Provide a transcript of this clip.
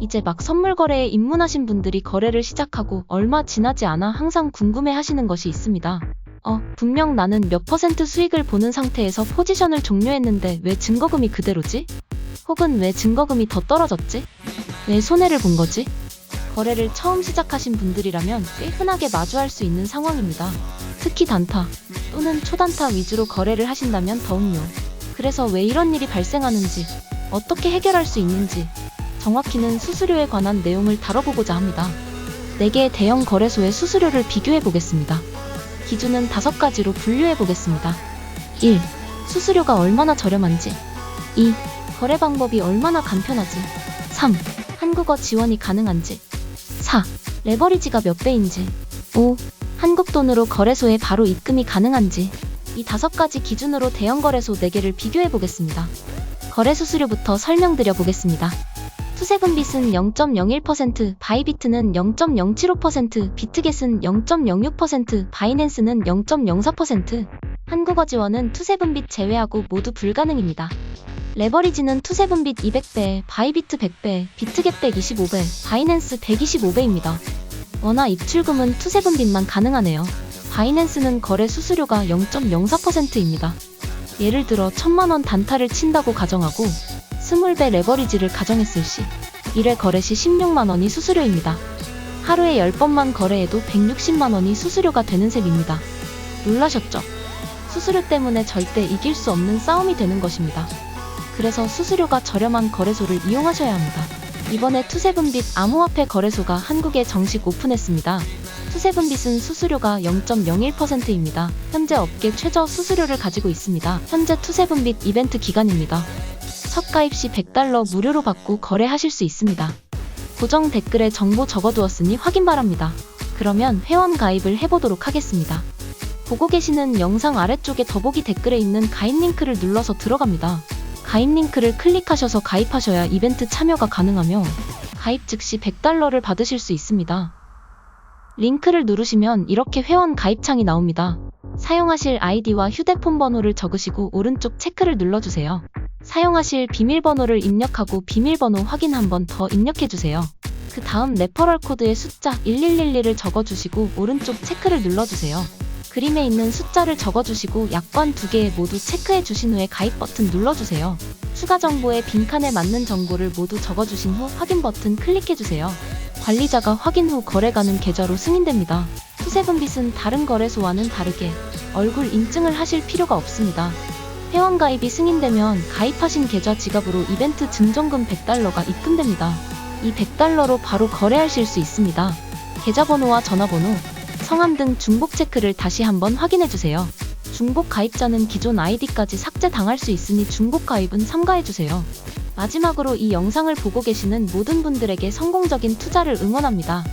이제 막 선물 거래에 입문하신 분들이 거래를 시작하고 얼마 지나지 않아 항상 궁금해 하시는 것이 있습니다. 어, 분명 나는 몇 퍼센트 수익을 보는 상태에서 포지션을 종료했는데 왜 증거금이 그대로지? 혹은 왜 증거금이 더 떨어졌지? 왜 손해를 본 거지? 거래를 처음 시작하신 분들이라면 꽤 흔하게 마주할 수 있는 상황입니다. 특히 단타 또는 초단타 위주로 거래를 하신다면 더욱요. 그래서 왜 이런 일이 발생하는지, 어떻게 해결할 수 있는지, 정확히는 수수료에 관한 내용을 다뤄보고자 합니다. 4개의 대형 거래소의 수수료를 비교해 보겠습니다. 기준은 5가지로 분류해 보겠습니다. 1. 수수료가 얼마나 저렴한지. 2. 거래 방법이 얼마나 간편하지. 3. 한국어 지원이 가능한지. 4. 레버리지가 몇 배인지. 5. 한국 돈으로 거래소에 바로 입금이 가능한지. 이 다섯 가지 기준으로 대형 거래소 4개를 비교해 보겠습니다. 거래 수수료부터 설명드려 보겠습니다. 투세금빗은 0.01%, 바이비트는 0.075%, 비트겟은 0.06%, 바이낸스는 0.04%, 한국어 지원은 투세금빗 제외하고 모두 불가능입니다. 레버리지는 투세금빗 200배, 바이비트 100배, 비트겟 125배, 바이낸스 125배입니다. 원화 입출금은 투세금빗만 가능하네요. 바이낸스는 거래 수수료가 0.04%입니다. 예를 들어 1000만원 단타를 친다고 가정하고 20배 레버리지를 가정했을 시 1회 거래 시 16만 원이 수수료입니다. 하루에 10번만 거래해도 160만 원이 수수료가 되는 셈입니다. 놀라셨죠? 수수료 때문에 절대 이길 수 없는 싸움이 되는 것입니다. 그래서 수수료가 저렴한 거래소를 이용하셔야 합니다. 이번에 투세븐빗 암호화폐 거래소가 한국에 정식 오픈했습니다. 투세븐빗은 수수료가 0.01%입니다. 현재 업계 최저 수수료를 가지고 있습니다. 현재 투세븐빗 이벤트 기간입니다. 첫 가입 시 100달러 무료로 받고 거래하실 수 있습니다. 고정 댓글에 정보 적어두었으니 확인 바랍니다. 그러면 회원 가입을 해보도록 하겠습니다. 보고 계시는 영상 아래쪽에 더보기 댓글에 있는 가입 링크를 눌러서 들어갑니다. 가입 링크를 클릭하셔서 가입하셔야 이벤트 참여가 가능하며 가입 즉시 100달러를 받으실 수 있습니다. 링크를 누르시면 이렇게 회원 가입 창이 나옵니다. 사용하실 아이디와 휴대폰 번호를 적으시고 오른쪽 체크를 눌러주세요. 사용하실 비밀번호를 입력하고 비밀번호 확인 한 번 더 입력해주세요. 그 다음 레퍼럴 코드의 숫자 1111을 적어주시고 오른쪽 체크를 눌러주세요. 그림에 있는 숫자를 적어주시고 약관 두 개 모두 체크해 주신 후에 가입 버튼 눌러주세요. 추가 정보에 빈칸에 맞는 정보를 모두 적어주신 후 확인 버튼 클릭해주세요. 관리자가 확인 후 거래 가능 계좌로 승인됩니다. 투세븐빗은 다른 거래소와는 다르게 얼굴 인증을 하실 필요가 없습니다. 회원 가입이 승인되면 가입하신 계좌 지갑으로 이벤트 증정금 100달러가 입금됩니다. 이 100달러로 바로 거래하실 수 있습니다. 계좌번호와 전화번호, 성함 등 중복 체크를 다시 한번 확인해 주세요. 중복 가입자는 기존 아이디까지 삭제당할 수 있으니 중복 가입은 삼가해 주세요. 마지막으로 이 영상을 보고 계시는 모든 분들에게 성공적인 투자를 응원합니다.